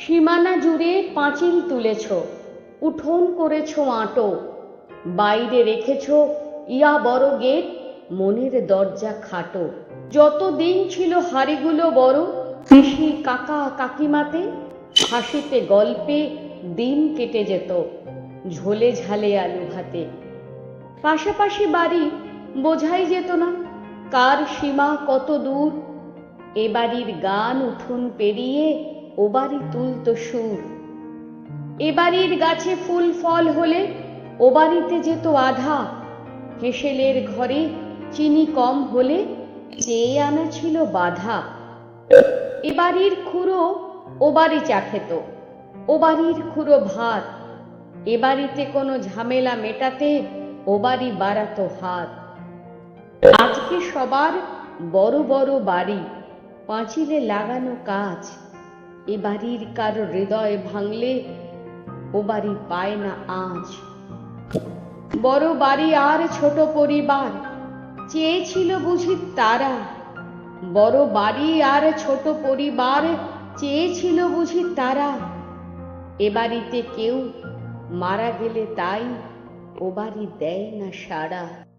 সীমানা জুড়ে পাঁচিল তুলেছ, উঠোন করেছ আঁটো, বাইরে রেখেছ ইয়া বড় গেট, মনের দরজা খাটো। যত দিন ছিল হাড়িগুলো বড়, পিসি কাকা কাকিমাতে হাসিতে গল্পে দিন কেটে যেত, ঝোলে ঝালে আলু ভাতে। পাশাপাশি বাড়ি বোঝাই যেত না, কার সীমা কত দূর, এ বাড়ির গান উঠোন পেরিয়ে ও বাড়ি তুলত সুর। এ বাড়ির গাছে ফুল ফল হলে ও বাড়িতে যেত আধা। হেসেলের ঘরে চিনি কম হলে চেয়ে আনা ছিল বাধা। এ বাড়ির খুঁড়ো বাড়ি চা খেত, ও বাড়ির খুঁড়ো ভাত। এ বাড়িতে কোনো ঝামেলা মেটাতে ও বাড়ি বাড়াতো হাত। আজকে সবার বড় বড় বাড়ি, পাঁচিলে লাগানো কাজ। এ বাড়ির কারও হৃদয় ভাঙলে ও বাড়ি পায় না আজ। বড় বাড়ি আর ছোট পরিবার, চেয়েছিল বুঝি তারা। বড় বাড়ি আর ছোট পরিবার, চেয়েছিল বুঝি তারা। এ বাড়িতে কেউ মারা গেলে তাই ও বাড়ি দেয় না সাড়া।